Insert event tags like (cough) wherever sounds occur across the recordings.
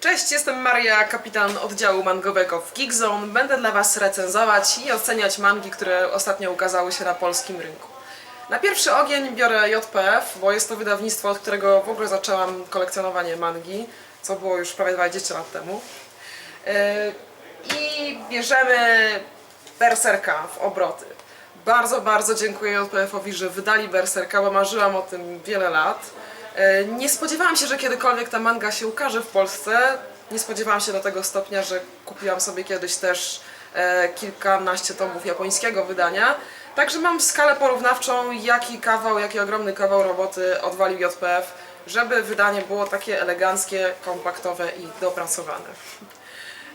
Cześć, jestem Maria, kapitan oddziału mangowego w Geekzone. Będę dla Was recenzować i oceniać mangi, które ostatnio ukazały się na polskim rynku. Na pierwszy ogień biorę JPF, bo jest to wydawnictwo, od którego w ogóle zaczęłam kolekcjonowanie mangi, co było już prawie 20 lat temu. Yy, I bierzemy Berserka w obroty. Bardzo, bardzo dziękuję JPF-owi, że wydali Berserka, bo marzyłam o tym wiele lat. E, Nie spodziewałam się, że kiedykolwiek ta manga się ukaże w Polsce. Nie spodziewałam się do tego stopnia, że kupiłam sobie kiedyś też e, kilkanaście tomów japońskiego wydania. Także mam skalę porównawczą, jaki kawał, jaki ogromny kawał roboty odwalił JPF, żeby wydanie było takie eleganckie, kompaktowe i dopracowane.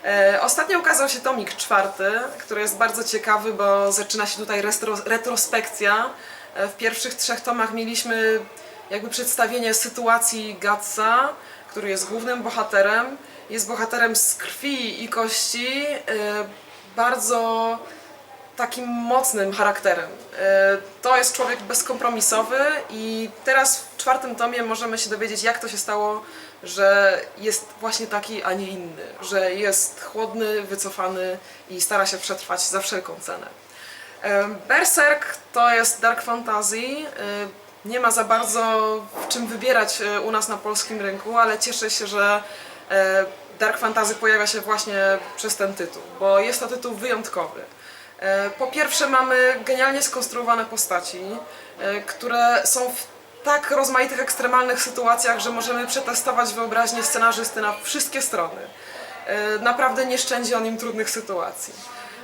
E, Ostatnio ukazał się tomik czwarty, który jest bardzo ciekawy, bo zaczyna się tutaj restro, retrospekcja. W pierwszych trzech tomach mieliśmy jakby przedstawienie sytuacji Gatsa, który jest głównym bohaterem. Jest bohaterem z krwi i kości, e, bardzo takim mocnym charakterem. E, To jest człowiek bezkompromisowy i teraz w czwartym tomie możemy się dowiedzieć, jak to się stało, że jest właśnie taki, a nie inny, że jest chłodny, wycofany i stara się przetrwać za wszelką cenę. E, Berserk to jest dark fantasy. Nie ma za bardzo w czym wybierać e, u nas na polskim rynku, ale cieszę się, że e, dark fantasy pojawia się właśnie przez ten tytuł, bo jest to tytuł wyjątkowy. E, Po pierwsze mamy genialnie skonstruowane postaci, które są w tak rozmaitych, ekstremalnych sytuacjach, że możemy przetestować wyobraźnię scenarzysty na wszystkie strony. Naprawdę nie szczędzi on im trudnych sytuacji.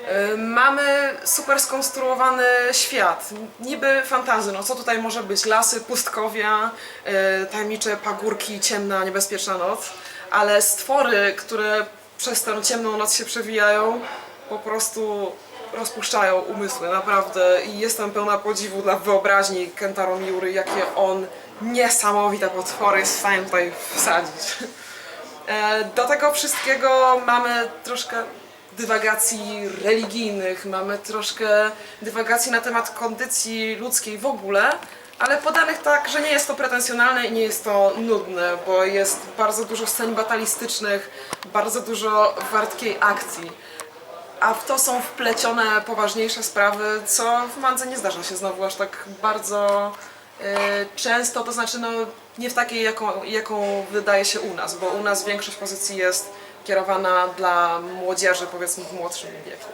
E, Mamy super skonstruowany świat, niby fantazy, no co tutaj może być? Lasy, pustkowia, e, tajemnicze pagórki, ciemna, niebezpieczna noc, ale stwory, które przez tę ciemną noc się przewijają, po prostu rozpuszczają umysły, naprawdę. I jestem pełna podziwu dla wyobraźni Kentaro Miury, jakie on niesamowite potwory jest w stanie tutaj wsadzić. E, Do tego wszystkiego mamy troszkę dywagacji religijnych, mamy troszkę dywagacji na temat kondycji ludzkiej w ogóle, ale podanych tak, że nie jest to pretensjonalne i nie jest to nudne, bo jest bardzo dużo scen batalistycznych, bardzo dużo wartkiej akcji. A w to są wplecione poważniejsze sprawy, co w mandze nie zdarza się znowu aż tak bardzo e, często, to znaczy no, nie w takiej, jaką, jaką wydaje się u nas, bo u nas większość pozycji jest kierowana dla młodzieży, powiedzmy w młodszym wieku.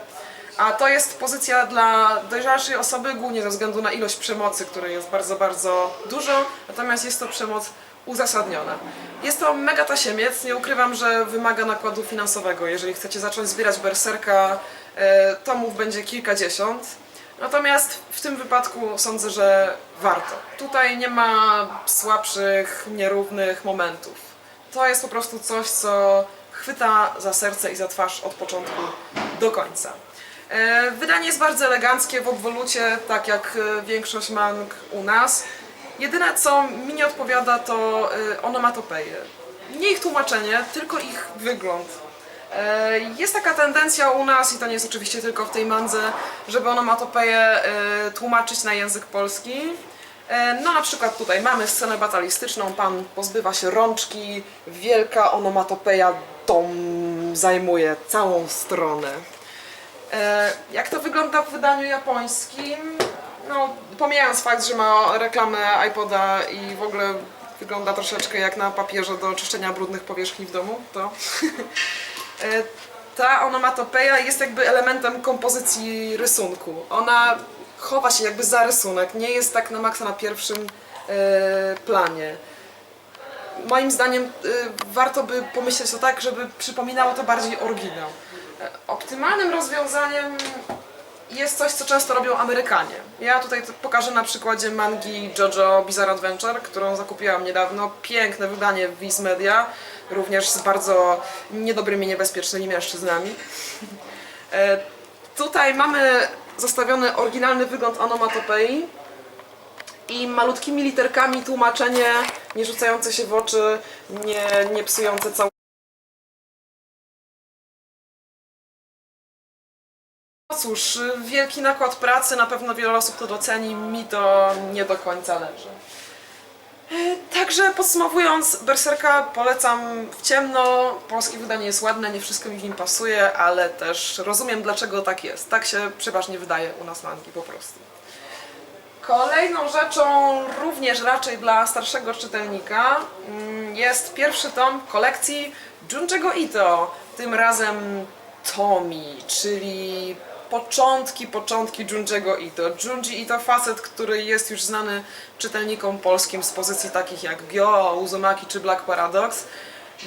A to jest pozycja dla dojrzalszej osoby, głównie ze względu na ilość przemocy, której jest bardzo, bardzo dużo, natomiast jest to przemoc uzasadniona. Jest to mega tasiemiec, nie ukrywam, że wymaga nakładu finansowego. Jeżeli chcecie zacząć zbierać berserka, e, tomów będzie kilkadziesiąt. Natomiast w tym wypadku sądzę, że warto. Tutaj nie ma słabszych, nierównych momentów. To jest po prostu coś, co chwyta za serce i za twarz od początku do końca. E, Wydanie jest bardzo eleganckie w obwolucie, tak jak e, większość mang u nas. Jedyne co mi nie odpowiada to e, onomatopeje. Nie ich tłumaczenie, tylko ich wygląd. Jest taka tendencja u nas, i to nie jest oczywiście tylko w tej mandze, żeby onomatopeje tłumaczyć na język polski. No na przykład tutaj mamy scenę batalistyczną, pan pozbywa się rączki, wielka onomatopeja dom zajmuje całą stronę. E, Jak to wygląda w wydaniu japońskim? No, pomijając fakt, że ma reklamę iPoda i w ogóle wygląda troszeczkę jak na papierze do czyszczenia brudnych powierzchni w domu, to (laughs) e, ta onomatopeja jest jakby elementem kompozycji rysunku. Ona chowa się jakby za rysunek, nie jest tak na maksa na pierwszym e, planie moim zdaniem y, warto by pomyśleć o tak, żeby przypominało to bardziej oryginał. Optymalnym rozwiązaniem jest coś, co często robią Amerykanie. Ja tutaj pokażę na przykładzie mangi JoJo Bizarre Adventure, którą zakupiłam niedawno. Piękne wydanie Viz Media, również z bardzo niedobrymi, niebezpiecznymi mężczyznami. E, Tutaj mamy zostawiony oryginalny wygląd onomatopei i malutkimi literkami tłumaczenie, nie rzucające się w oczy, nie, nie psujące całego. No cóż, wielki nakład pracy, na pewno wiele osób to doceni, mi to nie do końca leży. Także podsumowując, Berserka polecam w ciemno. Polskie wydanie jest ładne, nie wszystko mi w nim pasuje, ale też rozumiem dlaczego tak jest. Tak się przeważnie wydaje u nas mangi po prostu. Kolejną rzeczą, również raczej dla starszego czytelnika, mm, jest pierwszy tom kolekcji Junji'ego Ito. Tym razem Tomi, czyli początki, początki Junji'ego Ito. Junji Ito facet, który jest już znany czytelnikom polskim z pozycji takich jak Gyo, Uzumaki czy Black Paradox.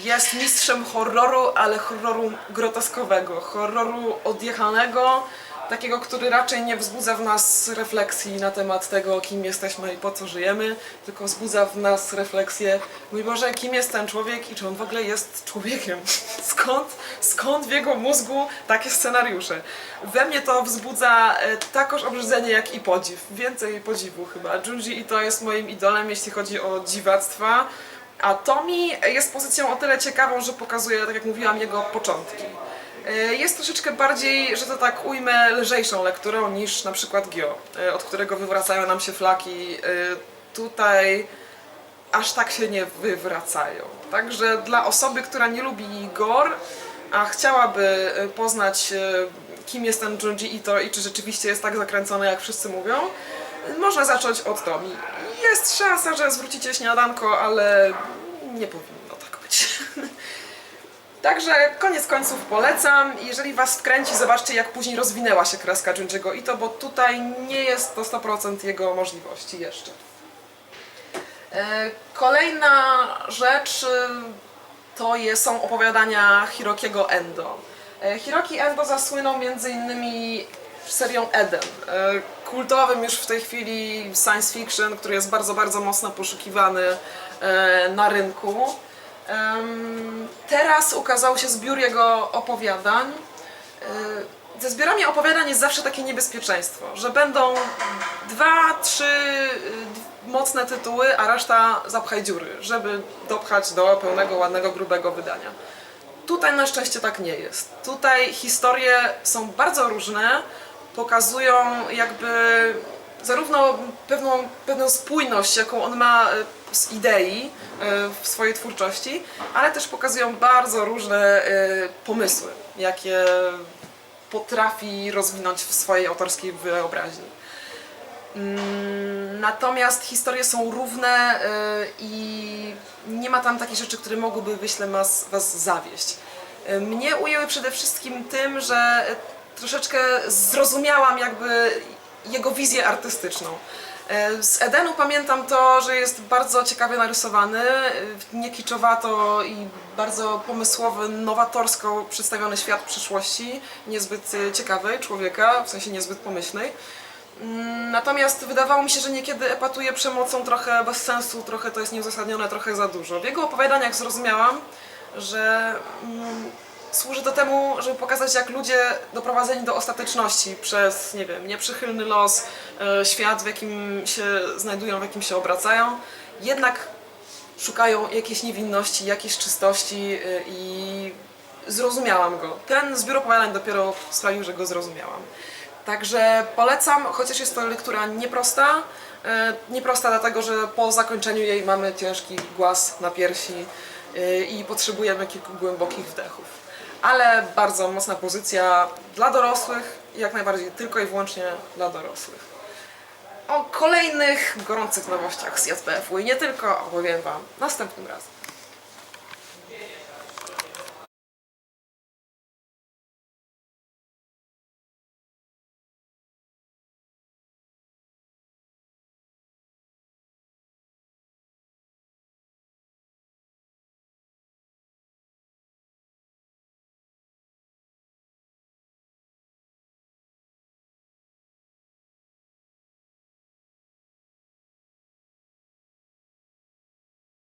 Jest mistrzem horroru, ale horroru groteskowego, horroru odjechanego, takiego, który raczej nie wzbudza w nas refleksji na temat tego, kim jesteśmy i po co żyjemy, tylko wzbudza w nas refleksję, mój Boże, kim jest ten człowiek i czy on w ogóle jest człowiekiem? (laughs) Skąd, skąd w jego mózgu takie scenariusze? We mnie to wzbudza e, takoż obrzydzenie, jak i podziw. Więcej podziwu chyba. Junji i to jest moim idolem, jeśli chodzi o dziwactwa. A Tomi jest pozycją o tyle ciekawą, że pokazuje, tak jak mówiłam, jego początki. E, Jest troszeczkę bardziej, że to tak ujmę, lżejszą lekturą niż na przykład Gio, e, od którego wywracają nam się flaki. E, Tutaj aż tak się nie wywracają. Także dla osoby, która nie lubi gore, a chciałaby poznać, kim jest ten Junji Ito i czy rzeczywiście jest tak zakręcony, jak wszyscy mówią, można zacząć od Tomi. Jest szansa, że zwrócicie śniadanko, ale nie powinno tak być. (laughs) Także koniec końców polecam. Jeżeli Was wkręci, zobaczcie jak później rozwinęła się kreska Junji'ego Ito, bo tutaj nie jest to 100% jego możliwości jeszcze. E, Kolejna rzecz y, to są opowiadania Hirokiego Endo. E, Hiroki Endo zasłynął innymi serią Eden, e, kultowym już w tej chwili science fiction, który jest bardzo, bardzo mocno poszukiwany na rynku. Teraz ukazał się zbiór jego opowiadań. E, Ze zbiorami opowiadań jest zawsze takie niebezpieczeństwo, że będą dwa, trzy y, mocne tytuły, a reszta zapchaj dziury, żeby dopchać do pełnego, ładnego, grubego wydania. Tutaj na szczęście tak nie jest. Tutaj historie są bardzo różne, pokazują jakby zarówno pewną, pewną spójność, jaką on ma y, z idei y, w swojej twórczości, ale też pokazują bardzo różne y, pomysły, jakie potrafi rozwinąć w swojej autorskiej wyobraźni. Mm, Natomiast historie są równe y, i nie ma tam takich rzeczy, które mogłyby, myślę, was, was zawieść. Mnie ujęły przede wszystkim tym, że troszeczkę zrozumiałam jakby jego wizję artystyczną. Y, Z Edenu pamiętam to, że jest bardzo ciekawie narysowany, y, nie kiczowato i bardzo pomysłowy, nowatorsko przedstawiony świat przyszłości, niezbyt y, ciekawej człowieka, w sensie niezbyt pomyślnej. Mm, Natomiast wydawało mi się, że niekiedy epatuje przemocą trochę bez sensu, trochę to jest nieuzasadnione, trochę za dużo. W jego opowiadaniach zrozumiałam, że mm, służy to temu, żeby pokazać, jak ludzie doprowadzeni do ostateczności przez, nie wiem, nieprzychylny los, e, świat, w jakim się znajdują, w jakim się obracają, jednak szukają jakiejś niewinności, jakiejś czystości e, i zrozumiałam go. Ten zbiór opowiadań dopiero sprawił, że go zrozumiałam. Także polecam, chociaż jest to lektura nieprosta. E, Nieprosta dlatego, że po zakończeniu jej mamy ciężki głaz na piersi i potrzebujemy kilku głębokich wdechów. Ale bardzo mocna pozycja dla dorosłych, jak najbardziej tylko i wyłącznie dla dorosłych. O kolejnych gorących nowościach z JPF-u i nie tylko opowiem Wam następnym razem.